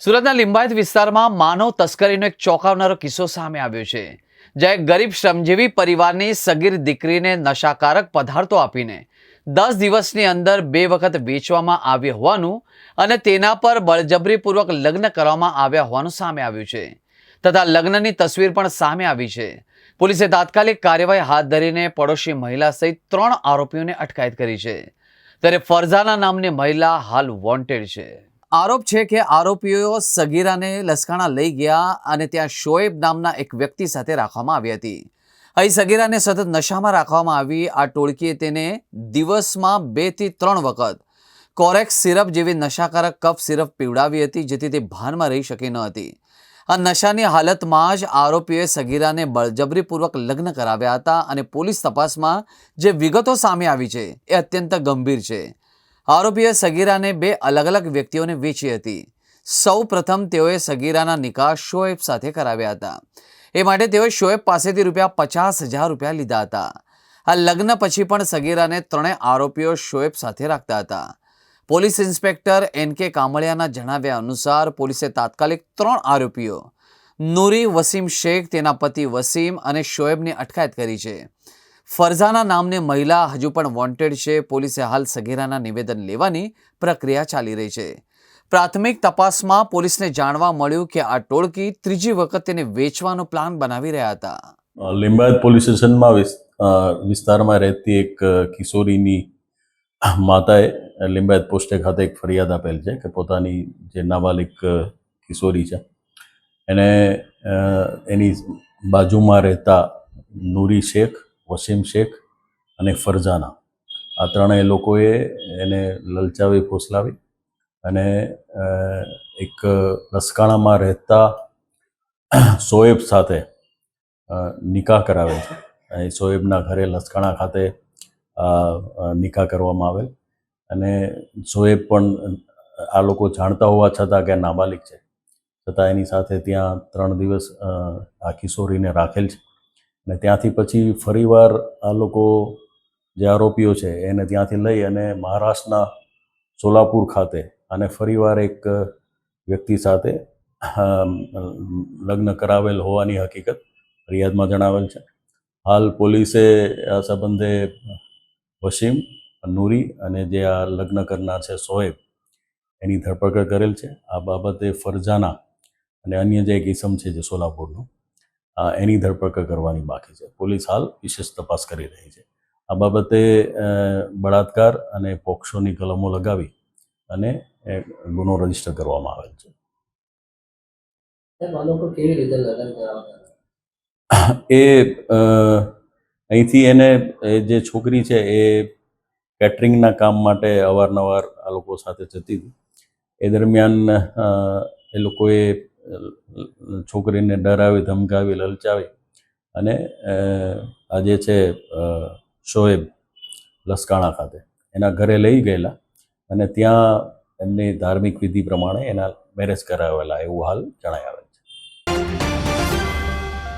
સુરતના લિંબાયત વિસ્તારમાં માનવ તસ્કરીનો એક ચોંકાવનારો કિસ્સો સામે આવ્યો છે, જ્યાં એક ગરીબ શ્રમજીવી પરિવારની સગીર દીકરીને નશાકારક પદાર્થો આપીને દસ દિવસની અંદર બે વખત વેચવામાં આવ્યું હોવાનું અને તેના પર બળજબરીપૂર્વક લગ્ન કરવામાં આવ્યા હોવાનું સામે આવ્યું છે, તથા લગ્નની તસવીર પણ સામે આવી છે. પોલીસે તાત્કાલિક કાર્યવાહી હાથ ધરીને પડોશી મહિલા સહિત ત્રણ આરોપીઓને અટકાયત કરી છે, ત્યારે ફરઝાના નામની મહિલા હાલ વોન્ટેડ છે. આરોપ છે કે આરોપીઓ સગીરાને લસકાણા લઈ ગયા અને ત્યાં શોએબ નામના એક વ્યક્તિ સાથે રાખવામાં આવી હતી. અહીં સગીરાને સતત નશામાં રાખવામાં આવી. આ ટોળકીએ તેને દિવસમાં બેથી ત્રણ વખત કોરેક્સ સિરપ જેવી નશાકારક કફ સિરપ પીવડાવી હતી, જેથી તે ભાનમાં રહી શકી ન હતી. આ નશાની હાલતમાં જ આરોપીઓએ સગીરાને બળજબરીપૂર્વક લગ્ન કરાવ્યા હતા અને પોલીસ તપાસમાં જે વિગતો સામે આવી છે એ અત્યંત ગંભીર છે. આરોપીએ સગીરાને બે અલગ અલગ વ્યક્તિઓને વેચી હતી. સૌ પ્રથમ તેઓએ સગીરાના નિકાહ શોએબ સાથે કરાવ્યા હતા. એ માટે તેઓએ શોએબ પાસેથી રૂપિયા પચાસ હજાર રૂપિયા લીધા હતા. આ લગ્ન પછી પણ સગીરાને ત્રણેય આરોપીઓ શોએબ સાથે રાખતા હતા. પોલીસ ઇન્સ્પેક્ટર એન કે કામળિયાના જણાવ્યા અનુસાર પોલીસે તાત્કાલિક ત્રણ આરોપીઓ, નૂરી વસીમ શેખ, તેના પતિ વસીમ અને શોએબની અટકાયત કરી છે. ફરઝાના નામને મહિલા હજુ પણ વોન્ટેડ છે. પોલીસે હાલ સગીરાના નિવેદન લેવાની પ્રક્રિયા ચાલી રહી છે. પ્રાથમિક તપાસમાં પોલીસને જાણવા મળ્યું કે આ ટોળકી ત્રીજી વખત તેને વેચવાનો પ્લાન બનાવી રહ્યા હતા. લિંબાયત પોલીસ સ્ટેશનમાં વિસ્તારમાં રહેતી એક કિશોરીની માતાએ લિંબાયત પોસ્ટે ખાતે એક ફરિયાદ આપેલ છે કે પોતાની જે નાબાલિક કિશોરી છે, એને એની બાજુમાં રહેતા નૂરી શેખ વસીમ શેખ અને ફરજાના. આ ત્રણેય લોકોએ એને લલચાવી, ફોસલાવી અને એક લસકાણામાં રહેતા સોએબ સાથે નિકાહ કરાવે છે. અહીં સોએબના ઘરે લસકાણા ખાતે નિકાહ કરવામાં આવેલ. અને સોએબ પણ આ લોકો જાણતા હોવા છતાં કે નાબાલિક છે. છતાં એની સાથે ત્યાં ત્રણ દિવસ આ કિશોરીને રાખેલ છે. અને ત્યાંથી પછી ફરીવાર આ લોકો જે આરોપીઓ છે એને ત્યાંથી લઈ અને મહારાષ્ટ્રના સોલાપુર ખાતે અને ફરીવાર એક વ્યક્તિ સાથે લગ્ન કરાવેલ હોવાની હકીકત ફરિયાદમાં જણાવેલ છે. હાલ પોલીસે આ સંબંધે વસીમ, નૂરી અને જે આ લગ્ન કરનાર છે સોએબ, એની ધરપકડ કરેલ છે. આ બાબતે ફરજાના અને અન્ય જે એક ઇસમ છે જે સોલાપુરનું એની ધરપકડ કરવાની બાકી છે. પોલીસ હાલ વિશેષ તપાસ કરી રહી છે. આ બાબતે બળાત્કાર અને પોક્સોની કલમો લગાવી અને ગુનો રજિસ્ટર કરવામાં આવેલ છે. એ અહીંથી એને જે છોકરી છે એ કેટરિંગના કામ માટે અવારનવાર આ લોકો સાથે જતી હતી. એ દરમિયાન એ લોકોએ છોકરીને ડરાવી, ધમકાવી, લલચાવી અને આજે છે શોએબ લસકાણા ખાતે એના ઘરે લઈ ગયેલા અને ત્યાં એમની ધાર્મિક વિધિ પ્રમાણે એના મેરેજ કરાવેલા એવું હાલ જણાય આવે